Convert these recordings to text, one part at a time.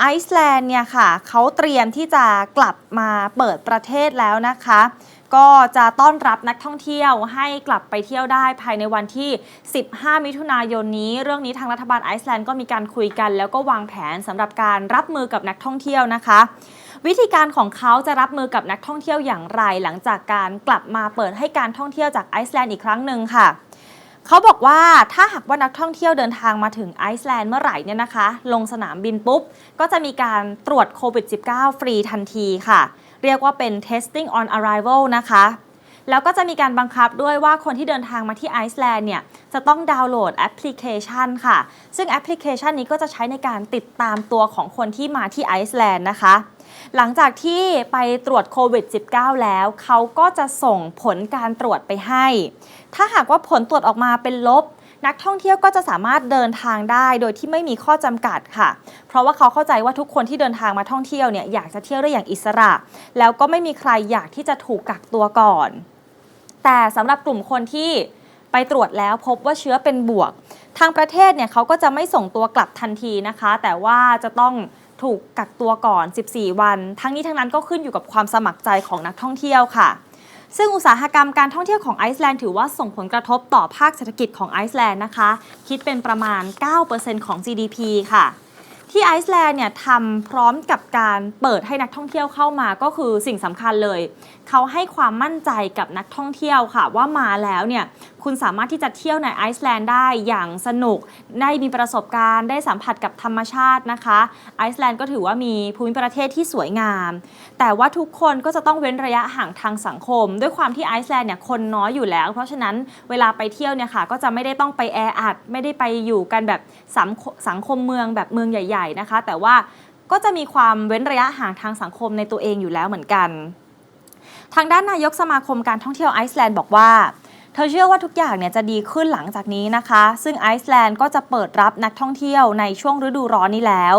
ไอซ์แลนด์เนี่ยค่ะเขาเตรียมที่จะกลับมาเปิดประเทศแล้วนะคะ ก็จะต้อนรับนักท่องเที่ยวให้กลับไปเที่ยวได้ภายในวันที่ 15 มิถุนายนนี้ เรื่องนี้ทางรัฐบาลไอซ์แลนด์ก็มีการคุยกัน แล้วก็วางแผนสำหรับการรับมือกับนักท่องเที่ยวนะคะวิธีการของเขาจะรับมือกับนักท่องเที่ยวอย่างไร หลังจากการกลับมาเปิดให้การท่องเที่ยวจากไอซ์แลนด์อีกครั้งหนึ่งค่ะ เขาบอกว่าถ้าหากว่านักท่องเที่ยวเดินทางมาถึงไอซ์แลนด์เมื่อไหร่เนี่ยนะคะ ลงสนามบินปุ๊บ ก็จะมีการตรวจโควิด -19 ฟรีทันทีค่ะ เรียกว่าเป็น testing on arrival นะคะ แล้วก็จะมีการบังคับด้วยว่าคนที่เดินทางมาที่ไอซ์แลนด์เนี่ย จะต้องดาวน์โหลดแอปพลิเคชันค่ะ ซึ่งแอปพลิเคชันนี้ก็จะใช้ในการติดตามตัวของคนที่มาที่ไอซ์แลนด์นะคะ หลังจากที่ไปตรวจโควิด -19 แล้ว เขาก็จะส่งผลการตรวจไปให้ ถ้าหากว่าผลตรวจออกมาเป็นลบ นักท่องเที่ยวก็จะสามารถเดินทางได้โดยที่ไม่มีข้อจำกัดค่ะ เพราะว่าเขาเข้าใจว่าทุกคนที่เดินทางมาท่องเที่ยวเนี่ยอยากจะเที่ยวได้อย่างอิสระ แล้วก็ไม่มีใครอยากที่จะถูกกักตัวก่อน แต่สำหรับกลุ่มคนที่ไปตรวจแล้วพบว่าเชื้อเป็นบวก ทางประเทศเนี่ยเขาก็จะไม่ส่งตัวกลับทันทีนะคะ แต่ว่าจะต้องถูกกักตัวก่อน 14 วัน ทั้งนี้ทั้งนั้นก็ขึ้นอยู่กับความสมัครใจของนักท่องเที่ยวค่ะ ซึ่งอุตสาหกรรมการท่องเที่ยวของไอซ์แลนด์ถือว่าส่งผลกระทบต่อภาคเศรษฐกิจของไอซ์แลนด์นะคะ คิดเป็นประมาณ 9%ของ GDP ค่ะ ที่ไอซ์แลนด์เนี่ยทำพร้อมกับการเปิดให้นักท่องเที่ยวเข้ามาก็คือสิ่งสำคัญเลย เขาให้ความมั่นใจกับนักท่องเที่ยวค่ะ ว่ามาแล้วเนี่ยคุณสามารถที่จะเที่ยวในไอซ์แลนด์ได้อย่างสนุก ได้มีประสบการณ์ได้สัมผัสกับธรรมชาตินะคะไอซ์แลนด์ก็ถือว่ามีภูมิประเทศที่สวยงาม แต่ว่าทุกคนก็จะต้องเว้นระยะห่างทางสังคม ด้วยความที่ไอซ์แลนด์เนี่ยคนน้อยอยู่แล้ว เพราะฉะนั้นเวลาไปเที่ยวเนี่ยค่ะก็จะไม่ได้ต้องไปแออัดไม่ได้ไปอยู่กันแบบสังคสังคมเมืองแบบเมืองใหญ่ๆนะคะ แต่ว่าก็จะมีความเว้นระยะห่างทางสังคมในตัวเองอยู่แล้วเหมือนกัน ทางด้านนายกสมาคมการท่องเที่ยวไอซ์แลนด์บอกว่าเธอเชื่อว่าทุกอย่างเนี่ยจะดีขึ้นหลังจากนี้นะคะ ซึ่งไอซ์แลนด์ก็จะเปิดรับนักท่องเที่ยวในช่วงฤดูร้อนนี้แล้ว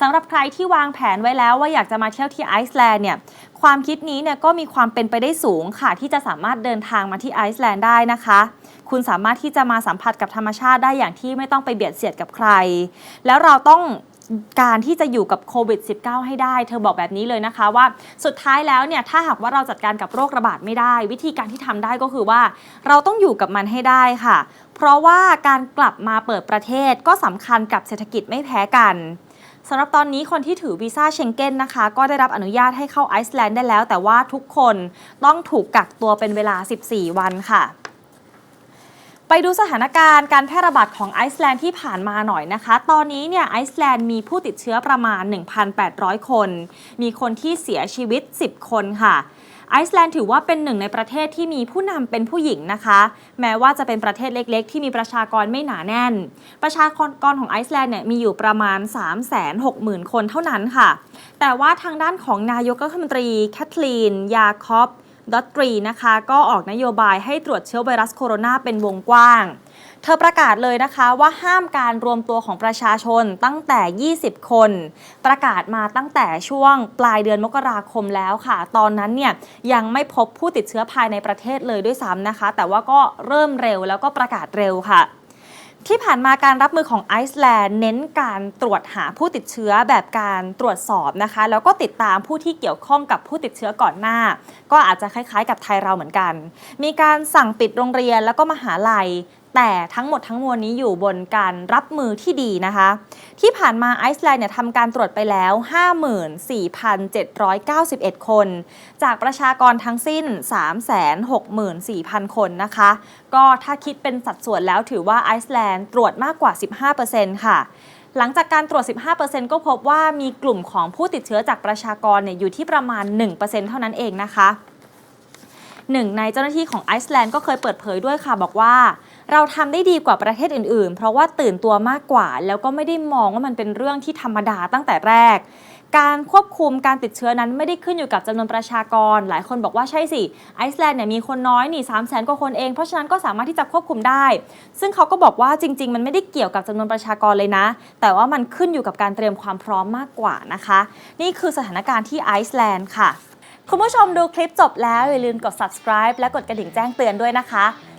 สำหรับใครที่วางแผนไว้แล้วว่าอยากจะมาเที่ยวที่ไอซ์แลนด์เนี่ยความคิดนี้เนี่ยก็มีความเป็นไปได้สูงค่ะ ที่จะสามารถเดินทางมาที่ไอซ์แลนด์ได้นะคะ คุณสามารถที่จะมาสัมผัสกับธรรมชาติได้อย่างที่ไม่ต้องไปเบียดเสียดกับใคร แล้วเราต้อง การที่จะอยู่กับโควิด -19 ให้ได้ เธอบอกแบบนี้เลยนะคะว่าสุดท้ายแล้วเนี่ยถ้าหากว่าเราจัดการกับโรคระบาดไม่ได้ วิธีการที่ทำได้ก็คือว่า เราต้องอยู่กับมันให้ได้ค่ะ เพราะว่าการกลับมาเปิดประเทศก็สำคัญกับเศรษฐกิจไม่แพ้กันสำหรับตอนนี้คนที่ถือวีซ่าเชงเก้นนะคะ ก็ได้รับอนุญาตให้เข้าไอซ์แลนด์ได้แล้ว แต่ว่าทุกคนต้องถูกกักตัวเป็นเวลา 14 วันค่ะ ไปดูสถานการณ์การแพร่ระบาดของไอซ์แลนด์ที่ผ่านมาหน่อยนะคะ ตอนนี้เนี่ยไอซ์แลนด์มีผู้ติดเชื้อประมาณ 1,800 คน มีคนที่เสียชีวิต 10 คนค่ะไอซ์แลนด์ถือว่าเป็นหนึ่งในประเทศที่มีผู้นำเป็นผู้หญิงนะคะ แม้ว่าจะเป็นประเทศเล็กๆ ที่มีประชากรไม่หนาแน่น ประชากรของไอซ์แลนด์เนี่ยมีอยู่ประมาณ 360,000 คนเท่านั้นค่ะ แต่ว่าทางด้านของนายกรัฐมนตรีแคทลีน ยาคอบ ดอตรีนะคะ ก็ออกนโยบายให้ตรวจเชื้อไวรัสโคโรนาเป็นวงกว้าง เธอประกาศเลยนะคะว่าห้ามการรวมตัวของประชาชนตั้งแต่ 20 คน ประกาศมาตั้งแต่ช่วงปลายเดือนมกราคมแล้วค่ะ ตอนนั้นเนี่ยยังไม่พบผู้ติดเชื้อภายในประเทศเลยด้วยซ้ำนะคะ แต่ว่าก็เริ่มเร็วแล้วก็ประกาศเร็วค่ะ ที่ผ่านมาการรับมือของไอซ์แลนด์เน้นการตรวจหาผู้ติดเชื้อแบบการตรวจสอบนะคะ แล้วก็ติดตามผู้ที่เกี่ยวข้องกับผู้ติดเชื้อก่อนหน้า ก็อาจจะคล้ายๆ กับไทยเราเหมือนกัน มีการสั่งปิดโรงเรียนแล้วก็มหาลัย แต่ทั้งหมดทั้งมวลนี้อยู่บนการรับมือที่ดีนะคะ ที่ผ่านมาไอซ์แลนด์เนี่ยทำการตรวจไปแล้ว 54,791 คน จากประชากรทั้งสิ้น 364,000 คนนะคะ ก็ถ้าคิดเป็นสัดส่วนแล้วถือว่าไอซ์แลนด์ตรวจมากกว่า 15%ค่ะหลังจากการตรวจ 15%ก็พบว่ามีกลุ่มของผู้ติดเชื้อจากประชากรเนี่ยอยู่ที่ประมาณ 1%เท่านั้นเองนะคะ หนึ่งในเจ้าหน้าที่ของไอซ์แลนด์ก็เคยเปิดเผยด้วยค่ะบอกว่า เราทำได้ดีกว่าประเทศอื่น ๆ เพราะว่าตื่นตัวมากกว่า แล้วก็ไม่ได้มองว่ามันเป็นเรื่องที่ธรรมดาตั้งแต่แรก การควบคุมการติดเชื้อนั้นไม่ได้ขึ้นอยู่กับจำนวนประชากร หลายคนบอกว่าใช่สิไอซ์แลนด์เนี่ยมีคนน้อยนี่3 0 0แสนกว่าคนเองเพราะฉะนั้นก็สามารถที่จะควบคุมได้ ซึ่งเขาก็บอกว่าจริง ๆ มันไม่ได้เกี่ยวกับจำนวนประชากรเลยนะ แต่ว่ามันขึ้นอยู่กับการเตรียมความพร้อมมากกว่านะคะ นี่คือสถานการณ์ที่ไอซ์แลนด์ค่ะคุณผู้ชมดูคลิปจบแล้วอย่าลืมกด subscribe และกดกระดิ่งแจ้งเตือนด้วยนะคะ